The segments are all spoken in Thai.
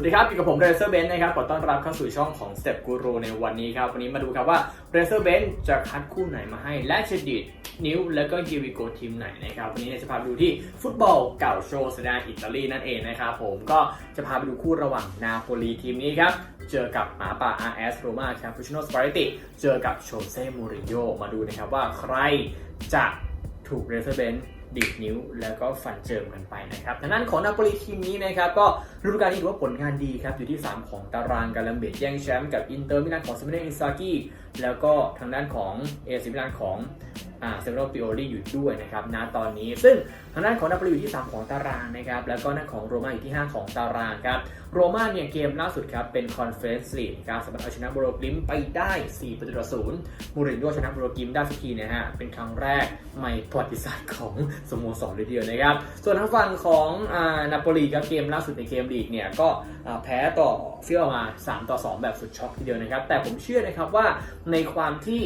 วัสดีครับอยู่กับผมเรเซอร์เบนนะครับ ขอต้อนรับเข้าสู่ช่องของ Step Guru ในวันนี้ครับ วันนี้มาดูครับว่าเรเซอร์เบนจะคัดคู่ไหนมาให้ และจะดีดนิ้ว แล้วก็เยวิโกทีมไหนนะครับ วันนี้จะพาไปดูที่ฟุตบอลเก่าโชว์สดาอิตาลีนั่นเองนะครับผมก็จะพาไปดูคู่ระหว่างนาโปลีทีมนี้ครับเจอกับหมาป่า RS Roma ครับฟูชิโนสปาริติเจอกับโชเซ่มูรินโญ่มาดูนะครับว่าใครจะ ถูกเรเซอร์เบนดีดนิ้วแล้วก็ฟันเจิมกันไปนะครับทางด้านของนาโปลีทีมนี้นะครับก็ฤดูกาลนี้ถือว่าผลงานดีครับ อยู่ที่ 3 ของตารางการลัมเบดแย่งแชมป์กับอินเตอร์มิลานของซิเมเนอินซากิแล้วก็ทางด้านของเอซิมิลานของ เซเมโรปิโอลีอยู่ด้วยนะครับณตอนนี้ซึ่งทางด้านของนาโปลีอยู่ที่ 3 ของตารางนะครับแล้วก็ด้าของโรม่าอยู่ที่ 5 ของตารางครับโรม่าเนี่ยเกมล่าสุดครับเป็นคอนเฟอเรนซ์ลีกครับสามารถเอาชนะโบโรกลิมไปได้4ประตูต่อศูนย์มูรินโญ่ชนะโบโรกลิมได้สักทีนะฮะเป็นครั้งแรกใหม่ประวัติศาสตร์ของสโมสรเลยทีเดียวนะครับส่วนทางฝั่งของอ่านาโปลีครับเกมล่าสุดในเกมลีกเนี่ยก็แพ้ต่อเฟียมา 3 ต่อ 2 แบบสุดช็อกทีเดียวนะครับแต่ผมเชื่อนะครับว่าในความที่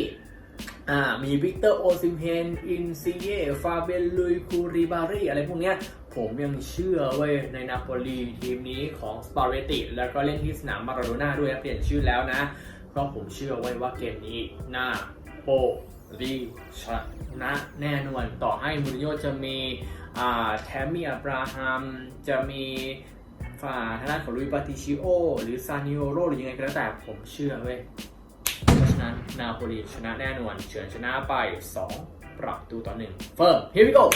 มีวิกเตอร์โอซิมเฮนอินซิเยฟาเบลลุยคูริบารีอะไรพวกเนี้ยผมยังเชื่อเว้ยในนาโปลีทีมนี้ของสปาเรติแล้วก็เล่นที่สนามมาราโดน่าด้วยเปลี่ยนชื่อแล้วนะ เพราะผมเชื่อไว้ว่าเกมนี้นาโปลีชนะแน่นอนต่อให้มูรินโญ่จะมีแทมมี่อับราฮัมจะมีฝ่าทางด้านของลุยบาติชิโอ หรือซานิโอโรหรือยังไงก็แล้วแต่ผมเชื่อเว้ย นั้นนาโปลีชนะแน่นอนเฉือนชนะไป 2 ประตูต่อ1เฟิร์ม here we go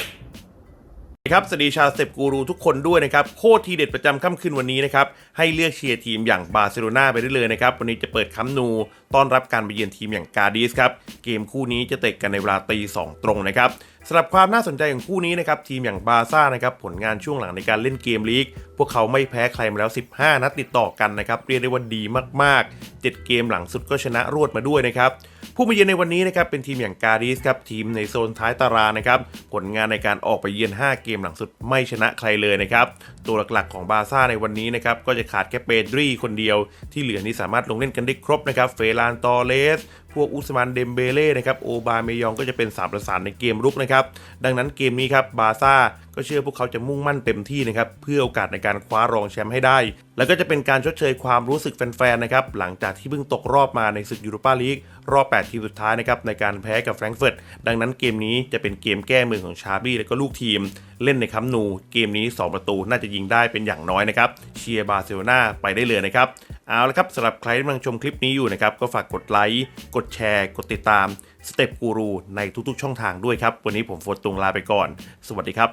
ครับสวัสดีชาวสเต็ปกูรูทุกคนด้วยนะครับ โคตรทีเด็ดประจำค่ำคืนวันนี้นะครับ ให้เลือกเชียร์ทีมอย่างบาร์เซโลนาไปได้เลยนะครับ วันนี้จะเปิดคัมนูต้อนรับการไปเยือนทีมอย่างกาดิสครับ เกมคู่นี้จะเตะกันในเวลาตีสองตรงนะครับสำหรับความน่าสนใจของคู่นี้นะครับทีมอย่างบาร์ซ่านะครับผลงานช่วงหลังในการเล่นเกมลีก พวกเขาไม่แพ้ใครมาแล้ว 15 นัดติดต่อกันนะครับเรียกได้ว่าดีมากๆ 7 เกมหลังสุดก็ชนะรวดมาด้วยนะครับผู้มาเยือนในวันนี้นะครับเป็นทีมอย่างกาดิสครับทีมในโซนท้ายตารางนะครับผลงานในการออกไปเยือน 5 เกมหลังสุดไม่ชนะใครเลยนะครับตัวหลักๆของบาร์ซ่าในวันนี้นะครับก็จะขาดแค่เปดรีคนเดียวที่เหลือนี้สามารถลงเล่นกันได้ครบนะครับเฟรานตอเลส พวกอุสมานเดมเบเล่นะครับโอบาเมยองก็จะเป็นสามประสานในเกมรุกนะครับ ดังนั้นเกมนี้ครับบาซ่าก็เชื่อพวกเขาจะมุ่งมั่นเต็มที่นะครับเพื่อโอกาสในการคว้ารองแชมป์ให้ได้ แล้วก็จะเป็นการชดเชยความรู้สึกแฟนๆนะครับหลังจากที่เพิ่งตกรอบมาในศึกยูโรปาลีกรอบ 8 ทีมสุดท้ายนะครับในการแพ้กับแฟรงก์เฟิร์ตดังนั้นเกมนี้จะเป็นเกมแก้มือของชาบี้และก็ลูกทีม เล่นในคัมนู เกมนี้ 2 ประตูน่าจะยิงได้เป็นอย่างน้อยนะครับเชียร์บาร์เซโลนาไปได้เลยนะครับ เอาละครับสำหรับใครที่กำลังชมคลิปนี้อยู่นะครับ ก็ฝากกดไลค์ กดแชร์ กดติดตามสเต็ปกูรูในทุกๆ ช่องทางด้วยครับ วันนี้ผมโฟร์ตุงลาไปก่อน สวัสดีครับ